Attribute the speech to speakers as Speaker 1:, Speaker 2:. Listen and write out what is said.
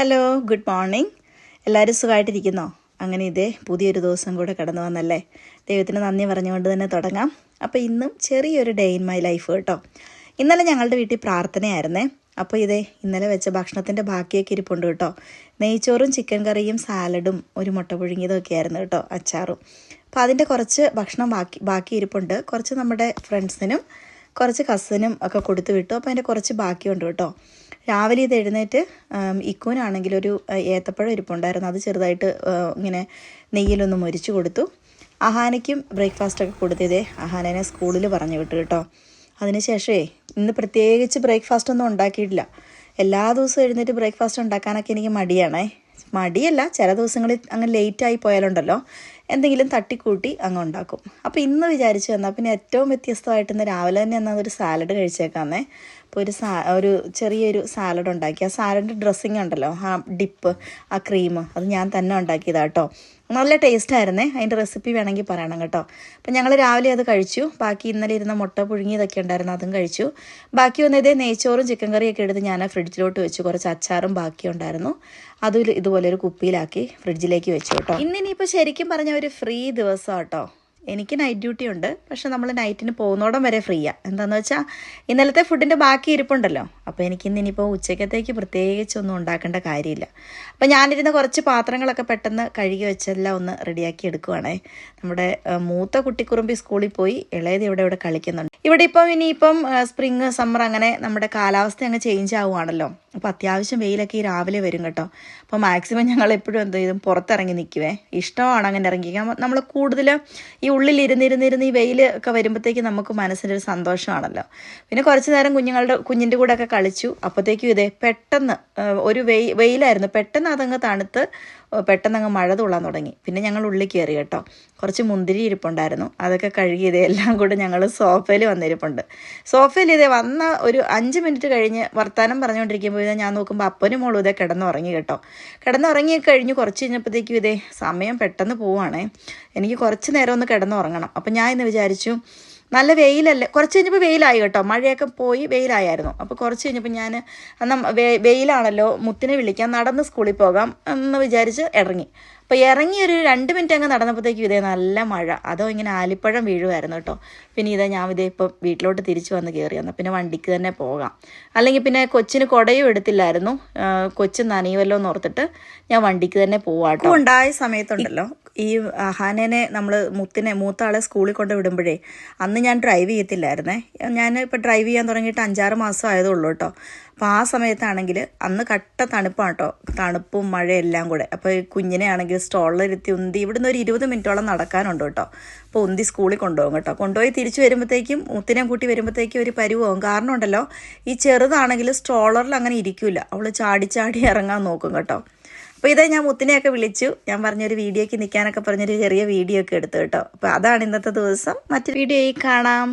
Speaker 1: Hello good morning എല്ലാവരും സുഖമായിട്ടിരിക്കുന്നോ? അങ്ങനെ ഇതേ പുതിയൊരു ദിവസം കൂടെ കടന്നു വന്നല്ലേ? ദൈവത്തിന് നന്ദി പറഞ്ഞുകൊണ്ട് തന്നെ തുടങ്ങാം. അപ്പോൾ ഇന്നും ചെറിയൊരു ഡേ ഇൻ മൈ ലൈഫ് കേട്ടോ. ഇന്നലെ ഞങ്ങളുടെ വീട്ടിൽ പ്രാർത്ഥനയായിരുന്നേ. അപ്പോൾ ഇതേ ഇന്നലെ വെച്ച ഭക്ഷണത്തിന്റെ ബാക്കിയൊക്കെ ഇരിപ്പുണ്ട് കേട്ടോ. നെയ്ച്ചോറും ചിക്കൻ കറിയും സാലഡും ഒരു മുട്ട പുഴുങ്ങിയതും ഒക്കെ ആയിരുന്നു കേട്ടോ അച്ചാറും. അപ്പോൾ അതിന്റെ കുറച്ച് ഭക്ഷണം ബാക്കി ബാക്കി ഇരിപ്പുണ്ട്. കുറച്ച് നമ്മുടെ ഫ്രണ്ട്സിനും കുറച്ച് കസിനും ഒക്കെ കൊടുത്തു വിട്ടു. അപ്പോൾ അതിന്റെ കുറച്ച് ബാക്കിയുണ്ട് കേട്ടോ. രാവിലെ ഇത് എഴുന്നേറ്റ് ഇക്കൂനാണെങ്കിൽ ഒരു ഏത്തപ്പഴം ഇരിപ്പുണ്ടായിരുന്നു. അത് ചെറുതായിട്ട് ഇങ്ങനെ നെയ്യിലൊന്ന് മുരിച്ചു കൊടുത്തു. അഹാനയ്ക്കും ബ്രേക്ക്ഫാസ്റ്റൊക്കെ കൊടുത്തതേ അഹാനനെ സ്കൂളിൽ പറഞ്ഞു വിട്ടു കേട്ടോ. അതിനുശേഷമേ ഇന്ന് പ്രത്യേകിച്ച് ബ്രേക്ക്ഫാസ്റ്റ് ഒന്നും ഉണ്ടാക്കിയിട്ടില്ല. എല്ലാ ദിവസവും എഴുന്നേറ്റ് ബ്രേക്ക്ഫാസ്റ്റ് ഉണ്ടാക്കാനൊക്കെ എനിക്ക് മടിയാണേ. മടിയല്ല ചില ദിവസങ്ങളിൽ അങ്ങ് ലേറ്റായി പോയാലുണ്ടല്ലോ. എന്തെങ്കിലും തട്ടിക്കൂട്ടി അങ്ങ് ഉണ്ടാക്കും. അപ്പോൾ ഇന്ന് വിചാരിച്ചു എന്നാൽ പിന്നെ ഏറ്റവും വ്യത്യസ്തമായിട്ട് ഇന്ന് രാവിലെ തന്നെ എന്നാൽ ഒരു സാലഡ് കഴിച്ചേക്കാന്നേ. അപ്പോൾ ഒരു സാ ഒരു ചെറിയൊരു സാലഡ് ഉണ്ടാക്കി. ആ സാലഡിന്റെ ഡ്രസ്സിങ് ഉണ്ടല്ലോ. ആ ഡിപ്പ് ആ ക്രീം അത് ഞാൻ തന്നെ ഉണ്ടാക്കിയതാട്ടോ നല്ല ടേസ്റ്റ് ആയിരുന്നേ. അതിന്റെ റെസിപ്പി വേണമെങ്കിൽ പറയണം കേട്ടോ. അപ്പം ഞങ്ങൾ രാവിലെ അത് കഴിച്ചു. ബാക്കി ഇന്നലെ ഇരുന്ന മുട്ട പുഴുങ്ങിയതൊക്കെ ഉണ്ടായിരുന്നു അതും കഴിച്ചു. ബാക്കി വന്ന ഇതേ നെയ്ച്ചോറും ചിക്കൻ കറിയൊക്കെ എടുത്ത് ഞാൻ ഫ്രിഡ്ജിലോട്ട് വെച്ചു. കുറച്ച് അച്ചാറും ബാക്കി ഉണ്ടായിരുന്നു. അതും ഇതുപോലെ ഒരു കുപ്പിയിലാക്കി ഫ്രിഡ്ജിലേക്ക് വെച്ചു കേട്ടോ. ഇന്നിനിപ്പോൾ ശരിക്കും പറഞ്ഞ ഒരു ഫ്രീ ദിവസം കേട്ടോ എനിക്ക് നൈറ്റ് ഡ്യൂട്ടി ഉണ്ട്. പക്ഷെ നമ്മൾ നൈറ്റിന് പോകുന്നോടം വരെ ഫ്രീയാണ് എന്താണെന്ന് വെച്ചാൽ ഇന്നലത്തെ ഫുഡിന്റെ ബാക്കി ഇരിപ്പുണ്ടല്ലോ. അപ്പോൾ എനിക്കിന്ന് ഇനിയിപ്പോൾ ഉച്ചക്കത്തേക്ക് പ്രത്യേകിച്ചൊന്നും ഉണ്ടാക്കേണ്ട കാര്യമില്ല. അപ്പോൾ ഞാനിരുന്ന കുറച്ച് പാത്രങ്ങളൊക്കെ പെട്ടെന്ന് കഴുകി വെച്ചെല്ലാം ഒന്ന് റെഡിയാക്കി എടുക്കുവാണേ. നമ്മുടെ മൂത്ത കുട്ടിക്കുറുമ്പി സ്കൂളിൽ പോയി ഇളയത് ഇവിടെ ഇവിടെ കളിക്കുന്നുണ്ട്. ഇവിടെ ഇപ്പം ഇനിയിപ്പം സ്പ്രിങ് സമ്മർ അങ്ങനെ നമ്മുടെ കാലാവസ്ഥ അങ്ങ് ചേഞ്ച് ആവുകയാണല്ലോ അപ്പോൾ അത്യാവശ്യം വെയിലൊക്കെ ഈ രാവിലെ വരും കേട്ടോ. അപ്പോൾ മാക്സിമം ഞങ്ങൾ എപ്പോഴും എന്ത് ചെയ്തും പുറത്തിറങ്ങി നിൽക്കുവേ. ഇഷ്ടമാണ് അങ്ങനെ ഇറങ്ങി. നമ്മൾ കൂടുതൽ ഈ ഉള്ളിൽ ഇരുന്നിരുന്നിരുന്ന് ഈ വെയിൽ ഒക്കെ വരുമ്പോഴത്തേക്ക് നമുക്ക് മനസ്സിനൊരു സന്തോഷമാണല്ലോ. പിന്നെ കുറച്ച് നേരം കുഞ്ഞുങ്ങളുടെ കുഞ്ഞിന്റെ കൂടെ ഒക്കെ കളിച്ചു. അപ്പോഴത്തേക്കും ഇതേ പെട്ടെന്ന് ഒരു വെയ് വെയിലായിരുന്നു. പെട്ടെന്ന് അതങ്ങ് തണുത്ത് പെട്ടെന്ന് അങ്ങ് മഴ തുള്ളാൻ തുടങ്ങി. പിന്നെ ഞങ്ങൾ ഉള്ളിൽ കയറി കേട്ടോ. കുറച്ച് മുന്തിരി ഇരിപ്പുണ്ടായിരുന്നു. അതൊക്കെ കഴുകി ഇതേ എല്ലാം കൂടെ ഞങ്ങൾ സോഫയിൽ വന്നിരിപ്പുണ്ട്. സോഫയിൽ ഇതേ വന്ന ഒരു അഞ്ച് മിനിറ്റ് കഴിഞ്ഞ് വർത്താനം പറഞ്ഞുകൊണ്ടിരിക്കുമ്പോൾ ഇതേ ഞാൻ നോക്കുമ്പോൾ അപ്പനും മോളും ഇതേ കിടന്നുറങ്ങി കേട്ടോ. കിടന്നുറങ്ങി കഴിഞ്ഞ് കുറച്ച് കഴിഞ്ഞപ്പോഴത്തേക്കും ഇതേ സമയം പെട്ടെന്ന് പോവാണേ എനിക്ക് കുറച്ച് നേരം ഒന്ന് കിടന്നുറങ്ങണം. അപ്പം ഞാൻ ഇന്ന് വിചാരിച്ചു നല്ല വെയിലല്ലേ? കുറച്ച് കഴിഞ്ഞപ്പോൾ വെയിലായി കേട്ടോ. മഴയൊക്കെ പോയി വെയിലായിരുന്നു അപ്പോൾ കുറച്ച് കഴിഞ്ഞപ്പോൾ ഞാൻ അന്ന് വെ- വെയിലാണല്ലോ മുത്തിനെ വിളിക്കാൻ നടന്ന് സ്കൂളിൽ പോകാം എന്ന് വിചാരിച്ച് ഇറങ്ങി. അപ്പോൾ ഇറങ്ങി ഒരു രണ്ട് മിനിറ്റ് അങ്ങ് നടന്നപ്പോഴത്തേക്കും ഇതേ നല്ല മഴ. അതോ ഇങ്ങനെ ആലിപ്പഴം വീഴുമായിരുന്നു കേട്ടോ. പിന്നെ ഇതാ ഞാൻ ഇതേ ഇപ്പം വീട്ടിലോട്ട് തിരിച്ചു വന്ന് കയറി വന്നു. പിന്നെ വണ്ടിക്ക് തന്നെ പോകാം. അല്ലെങ്കിൽ പിന്നെ കൊച്ചിന് കുടയും എടുത്തില്ലായിരുന്നു. കൊച്ചു നനയുമല്ലോ എന്ന് ഓർത്തിട്ട് ഞാൻ വണ്ടിക്ക് തന്നെ പോവാട്ടോ ഉണ്ടായ സമയത്തുണ്ടല്ലോ. ഈ ഹാനേനെ നമ്മൾ മുത്തിനെ മൂത്ത ആളെ സ്കൂളിൽ കൊണ്ട് വിടുമ്പോഴേ അന്ന് ഞാൻ ഡ്രൈവ് ചെയ്യത്തില്ലായിരുന്നേ. ഞാൻ ഇപ്പോൾ ഡ്രൈവ് ചെയ്യാൻ തുടങ്ങിയിട്ട് അഞ്ചാറ് മാസം ആയതുള്ളൂ കേട്ടോ. അപ്പോൾ ആ സമയത്താണെങ്കിൽ അന്ന് കട്ട തണുപ്പാണ് കേട്ടോ തണുപ്പും മഴയെല്ലാം കൂടെ. അപ്പോൾ കുഞ്ഞിനെ ആണെങ്കിൽ സ്റ്റോളിലിരുത്തി ഉന്തി ഇവിടുന്ന് ഒരു ഇരുപത് മിനിറ്റോളം നടക്കാനുണ്ട് കേട്ടോ. അപ്പോൾ ഉന്തി സ്കൂളിൽ കൊണ്ടുപോകും കേട്ടോ. കൊണ്ടുപോയി തിരിച്ചു വരുമ്പോഴത്തേക്കും മുത്തിനെ കൂട്ടി വരുമ്പോഴത്തേക്കും ഒരു പരുവാകും കാരണം ഉണ്ടല്ലോ ഈ ചെറുതാണെങ്കിൽ സ്റ്റോളറിൽ അങ്ങനെ ഇരിക്കില്ല അവൾ ചാടി ചാടി ഇറങ്ങാൻ നോക്കും കേട്ടോ. അപ്പോൾ ഇതേ ഞാൻ മുത്തിനെയൊക്കെ വിളിച്ചു. ഞാൻ പറഞ്ഞൊരു വീഡിയോയ്ക്ക് നിൽക്കാനൊക്കെ പറഞ്ഞൊരു ചെറിയ വീഡിയോ ഒക്കെ എടുത്തു കേട്ടോ. അപ്പോൾ അതാണ് ഇന്നത്തെ ദിവസം. മറ്റൊരു വീഡിയോയിൽ കാണാം.